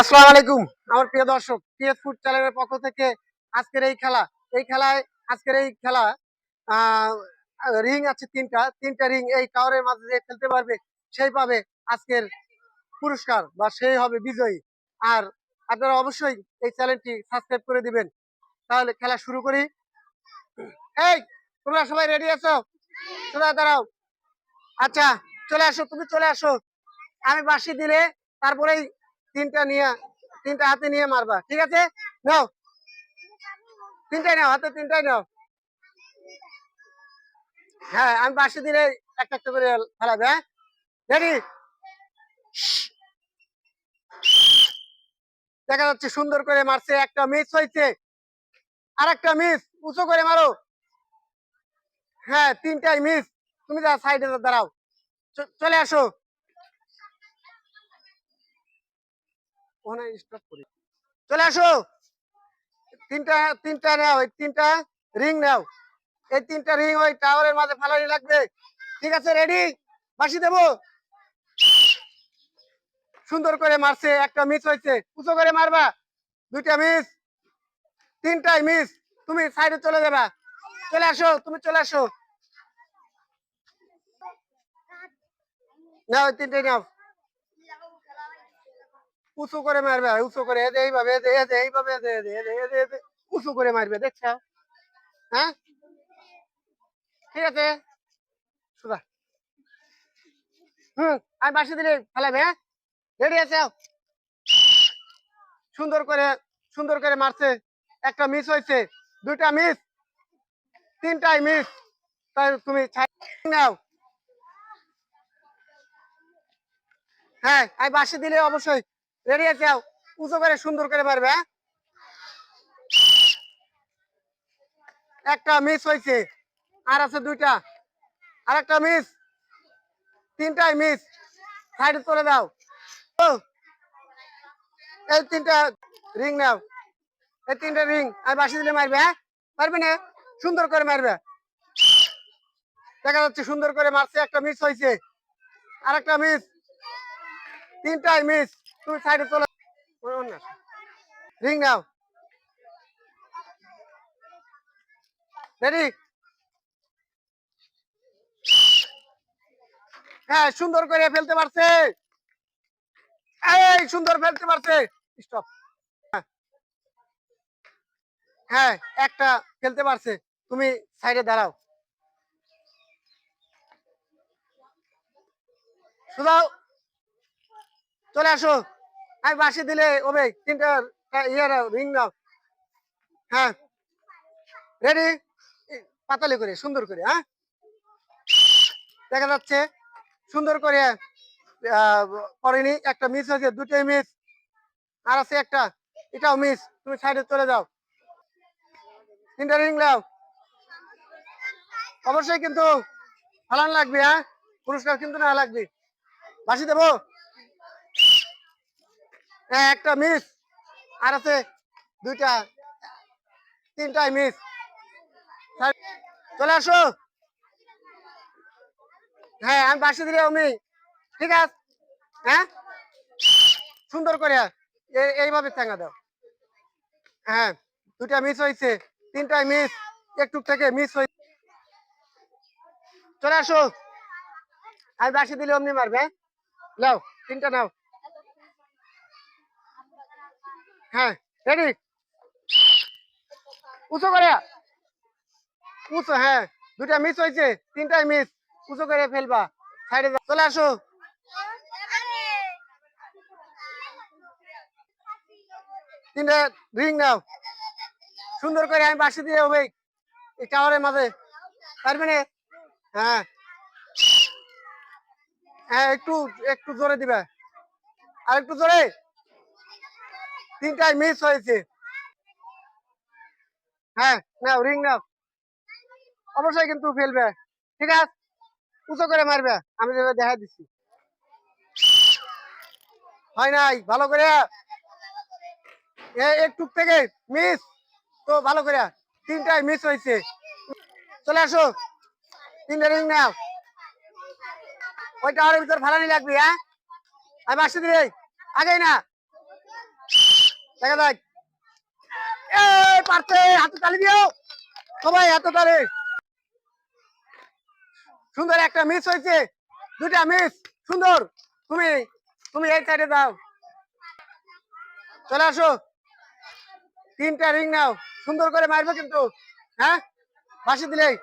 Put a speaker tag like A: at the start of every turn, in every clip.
A: আসসালামু আলাইকুম। আমার প্রিয় দর্শক পিএস ফুড চ্যানেলের পক্ষ থেকে আজকের এই খেলা, এই খেলায়, আজকের এই খেলা রিং আছে তিনটা তিনটা রিং এই টাওয়ারের মাঝে যে খেলতে পারবে, সেই পাবে আজকের পুরস্কার বা সেই হবে বিজয়ী। আর আপনারা অবশ্যই এই চ্যানেলটি সাবস্ক্রাইব করে দিবেন। তাহলে খেলা শুরু করি। এই, তোমরা সবাই রেডি আছো? সোজা দাঁড়াও। আচ্ছা চলে আসো, তুমি চলে আসো। আমি বাসি দিলে তারপরেই তিনটা নিয়ে, তিনটা হাতে নিয়ে মারবা, ঠিক আছে? নাও। তিনটাই নাও, হাতে তিনটাই নাও। হ্যাঁ আমি বাসি দিলে একটা একটা করে ফেলাবে হ্যাঁ? রেডি দেখা যাচ্ছে সুন্দর করে মারছে, একটা মিস হয়েছে। আর একটা মিস উঁচু করে মারো। হ্যাঁ তিনটাই মিস তুমি যা সাইডে দাঁড়াও। চলে আসো। ওখানে স্টপ করি। চলে আসো। তিনটা তিনটা নাও ওই তিনটা রিং নাও। এই তিনটা রিং ওই টাওয়ারের মাঝে ফালানি লাগবে। ঠিক আছে রেডি বাসি দেবো? সুন্দর করে মারছে, একটা মিস হয়েছে। উঁচু করে মারবা। দুইটা মিস তিনটাই মিস তুমি সাইডে চলে যাবা। চলে আসো, তুমি চলে আসো। নাও তিনটাই নাও। উঁচু করে মারবে, উঁচু করে এদে এইভাবে এইভাবে উঁচু করে মারবে, দেখছ? হ্যাঁ? ঠিক আছে? সুদা হুম, আমি বাসি দিলে ফেলাবে হ্যাঁ? রেডি আছে? সুন্দর করে সুন্দর করে মারছে। একটা মিস হয়েছে দুইটা মিস তিনটাই মিস তাই তুমি নাও। হ্যাঁ আমি বাসি দিলে অবশ্যই রেডি আছে উঁচু করে সুন্দর করে মারবে হ্যাঁ? একটা মিস হয়েছে, আর আছে দুইটা। আর একটা মিস তিনটাই মিস সাইডে চলে দাও এই তিনটা রিং নাও। এই তিনটা রিং আর বাসি দিলে মারবে হ্যাঁ? পারবে না? সুন্দর করে মারবে। দেখা যাচ্ছে সুন্দর করে মারছে, একটা মিস হয়েছে। আর একটা মিস তিনটাই মিস তুমি সাইডে চলে। রিং নাও। রেডি হ্যাঁ সুন্দর করে ফেলতে পারছে। এই, সুন্দর ফেলতে পারছে। স্টপ হ্যাঁ একটা ফেলতে পারছে। তুমি সাইডে দাঁড়াও। শুধাও চলে আসো। আমি বাসি দিলে ওবে তিনটা ইয়ার রিং নাও। হ্যাঁ। রেডি পাতালি করে, সুন্দর করে হ্যাঁ? দেখা যাচ্ছে, সুন্দর করে করেনি, একটা মিস হয়েছে, দুটোই মিস আর আছে একটা, এটাও মিস তুমি সাইডে চলে যাও। তিনটা রিং নাও। অবশ্যই কিন্তু ফালান লাগবে হ্যাঁ? পুরস্কার কিন্তু না লাগবে। বাসি দেবো? একটা মিস আর আছে দুইটা তিনটাই মিস চলে আসো। হ্যাঁ আমি বাসি দিলে আমি, ঠিক আছে। হ্যাঁ? সুন্দর করে এইভাবে ঠেঙ্গা দাও। হ্যাঁ দুইটা মিস হয়েছে তিনটাই মিস একটু থেকে মিস হয়েছে চলে আসো। আমি বাসি দিলে অমনি মারবে হ্যাঁ? নাও, তিনটা নাও। হ্যাঁ রেডি। উঁচু করে। উঁচু হ্যাঁ দুটা মিস হয়েছে, তিনটাই মিস উঁচু করে ফেলবা, সাইডে চলে আসো। তিনটা রিং নাও। সুন্দর করে আমি বাসি দিয়ে হবে এই টাওয়ারের মাঝে। পারবে না? হ্যাঁ। হ্যাঁ একটু একটু জোরে দিবে। আর একটু জোরে। তিনটাই মিস হয়েছে। হ্যাঁ নাও রিং নাও। অবশ্যই কিন্তু ফেলবে। ঠিক আছে? উঁচু করে মারবে। আমি দেখা দিচ্ছি। হয় নাই? ভালো করে? একটু থেকে মিস তো ভালো করে। তিনটাই মিস হয়েছে। চলে আসো। তিনটা রিং নাও। ওই টাওয়ারের ভিতর ভাড়ানি লাগবে হ্যাঁ? আমি দিই আগেই না। দেখা যাক। পারছে, হাতে তালি দিও। সবাই হাতে তালি। সুন্দর একটা মিস হয়েছে। দুটা মিস সুন্দর। তুমি তুমি এই সাইডে দাও চলে আসো। তিনটা রিং নাও। সুন্দর করে মারবে কিন্তু। হ্যাঁ? বাসি দিলেই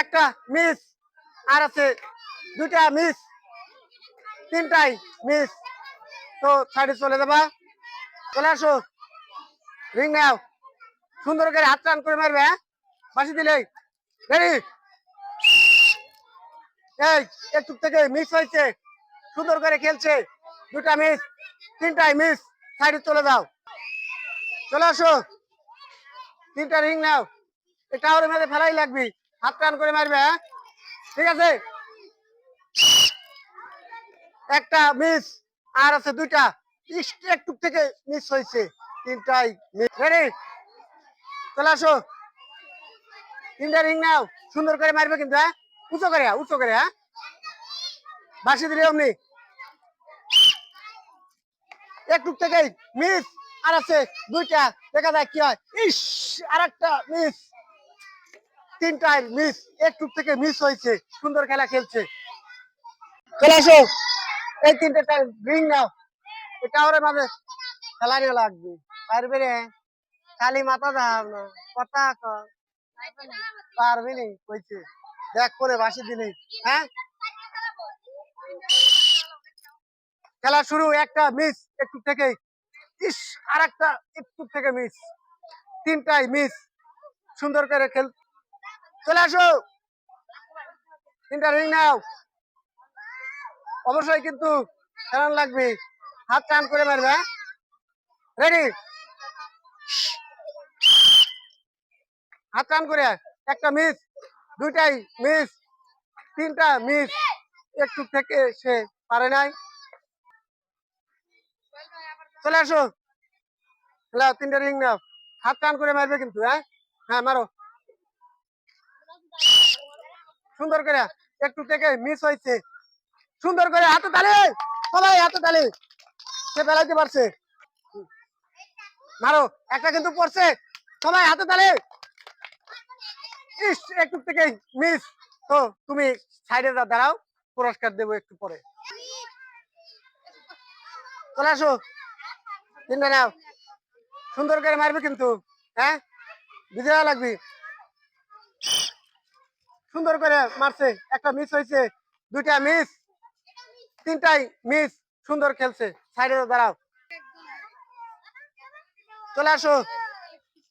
A: একটা মিস আর আছে দুটা মিস তিনটাই মিস তো সাইডে চলে যাবা। চলে আসো। রিং নাও। সুন্দর করে হাত টান করে মারবে হ্যাঁ? বাসি দিলেই। রেডি এই, একটু থেকে মিস হয়েছে। সুন্দর করে খেলছে। দুটা মিস তিনটাই মিস সাইডে চলে যাও। চলে আসো। তিনটা রিং নাও। এই টাওয়ারের মধ্যে ফেলাই লাগবি। হাত টান করে মারবে হ্যাঁ? ঠিক আছে? একটা মিস আর আছে দুইটা। ইস, একটু থেকে মিস হয়েছে তিনটাই রেডি চলে আসো। তিনটা রিং নাও। সুন্দর করে মারবে কিন্তু হ্যাঁ? উঁচু করে উঁচু করে হ্যাঁ? বাসি দিলে অমনি। একটু থেকে মিস আর আছে দুইটা। দেখা যায় কি হয়। ইস আর একটা মিস তিনটাই মিস একটু থেকে মিস হয়েছে সুন্দর খেলা খেলছে। চলে আসো। এই তিনটা রিং নাও এটা ওরে মাঝে লাগবে। রে। মাথা না কথা পারবি নি? কইছে। দেখ করে বাসি দিলি। হ্যাঁ? খেলা শুরু, একটা মিস একটু থেকে ইস আর একটা একটু থেকে মিস তিনটাই মিস সুন্দর করে খেল চলে আসো। তিনটা রিং নাও। অবশ্যই কিন্তু খেলান লাগবে। হাত টান করে মারবে রেডি হাত টান করে, একটা মিস দুইটাই মিস তিনটা মিস একটু থেকে সে পারে নাই। চলে আসো। তিনটা রিং নাও। হাত টান করে মারবে কিন্তু হ্যাঁ? হ্যাঁ মারো। সুন্দর করে, একটু থেকে মিস হয়েছে। সুন্দর করে হাতে তালে। সবাই হাতে তালে। সে বেলাইতে পারছে। মারো, একটা কিন্তু পড়ছে। সবাই হাতে তালে। ইস, একটু থেকে মিস তো তুমি সাইডে দাঁড়াও। পুরস্কার দেবো একটু পরে। চলে আসো। তিনটা নাও। সুন্দর করে মারবে কিন্তু হ্যাঁ? বিজয়া লাগবে। সুন্দর করে মারছে। একটা মিস হয়েছে। দুইটা মিস তিনটাই মিস সুন্দর খেলছে। সাইডে দাঁড়াও। চলে আসো।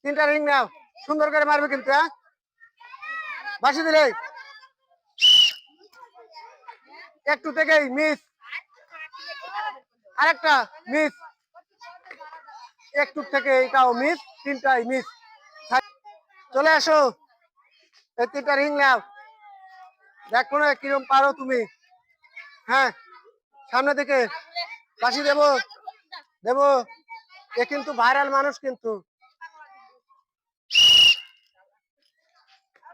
A: তিনটা রিং নাও। সুন্দর করে মারবে কিন্তু হ্যাঁ? বাসি দিলে। একটু থেকেই মিস আরেকটা মিস একটু থেকে এটাও মিস তিনটাই মিস চলে আসো। এই তিনটা রিং নাও। দেখো না কিরম পারো তুমি। হ্যাঁ? সামনে থেকে বাসি দেব দেব। এ কিন্তু ভাইরাল মানুষ কিন্তু।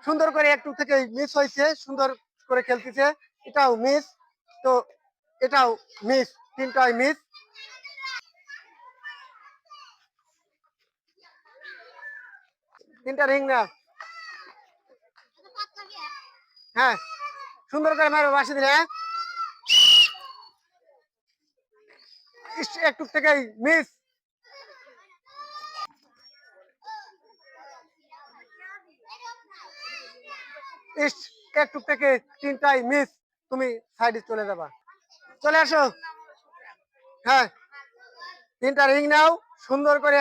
A: সুন্দর করে একটু থেকে মিস হয়েছে, সুন্দর করে খেলতেছে। এটাও মিস তো এটাও মিস তিনটাই মিস তিনটা রিং না। হ্যাঁ সুন্দর করে মারবে বাসি দিলে হ্যাঁ। একটু থেকে মিস ইস একটু থেকে তিনটাই মিস তুমি সাইডে চলে যাবা। চলে আসো। হ্যাঁ। তিনটা রিং নাও, সুন্দর করে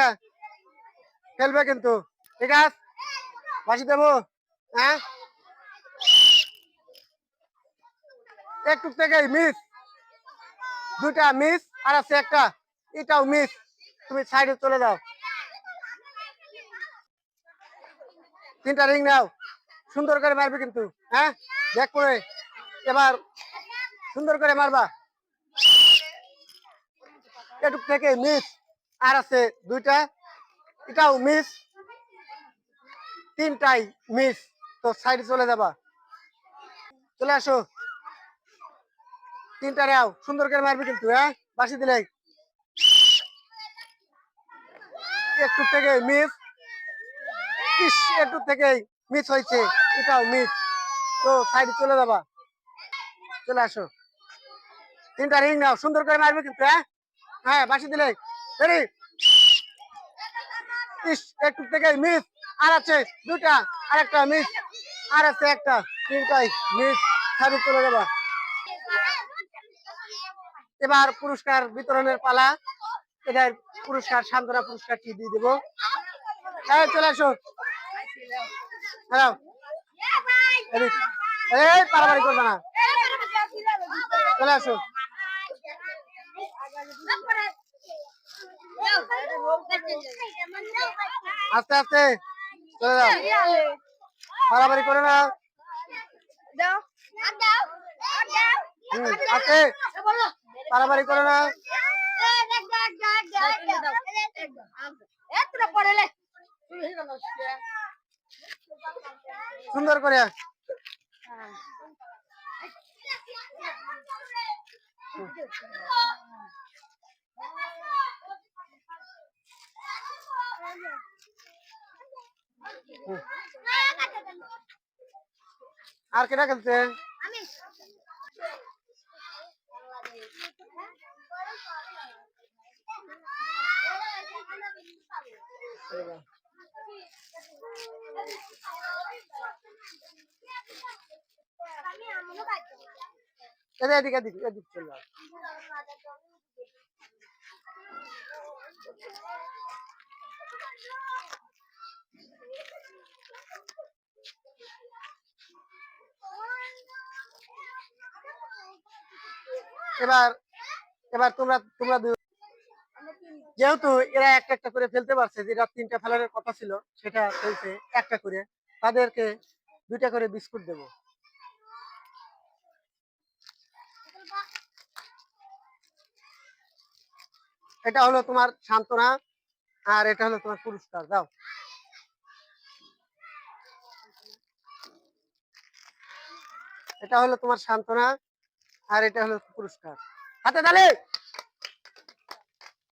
A: খেলবে কিন্তু। ঠিক আছে? বাসি দেবো। হ্যাঁ? একটু থেকে মিস দুটা মিস আর আছে একটা, এটাও মিস তুমি সাইডে চলে যাও। তিনটা রিং নাও। সুন্দর করে মারবে কিন্তু হ্যাঁ? দেখ করে। এবার সুন্দর করে মারবা। এটুক থেকে মিস আর আছে দুইটা, এটাও মিস তিনটাই মিস তো সাইডে চলে যাবা। চলে আসো। তিনটা নাও। সুন্দর করে মারবে কিন্তু হ্যাঁ? বাসি দিলে একটু থেকে মিস একটু থেকে মিস হয়েছে। এটাও মিস তো সাইডে চলে যাবা। চলে আসো। তিনটা রিং নাও, সুন্দর করে মারবে কিন্তু হ্যাঁ? হ্যাঁ বাসি দিলে ইস, একটু থেকে মিস আর আছে দুটা আর একটা মিস আর আছে একটা। তিনটাই মিস সাইডে চলে যাবা। এবার পুরস্কার বিতরণের পালা। এটার পুরস্কার সান্ত্বনা পুরস্কারটি দিয়ে দেবো। হ্যাঁ চলে আসো। হ্যালো। এই করবে না। চলে আসো। আস্তে আস্তে। চলে যাও। পারাবারি করে না আস্তে। পারাবারি করে না। সুন্দর করে। আর কেটা খেলছে? এবার এবার তোমরা তোমরা যেহেতু এরা একটা একটা করে ফেলতে পারছে, যেটা তিনটা ফেলার কথা ছিল, সেটা ফেলছে একটা করে, তাদেরকে দুইটা করে বিস্কুট দেবো। এটা হলো তোমার সান্ত্বনা, আর এটা হলো তোমার পুরস্কার দাও এটা হলো তোমার সান্ত্বনা, আর এটা হলো পুরস্কার। হাতে তালে!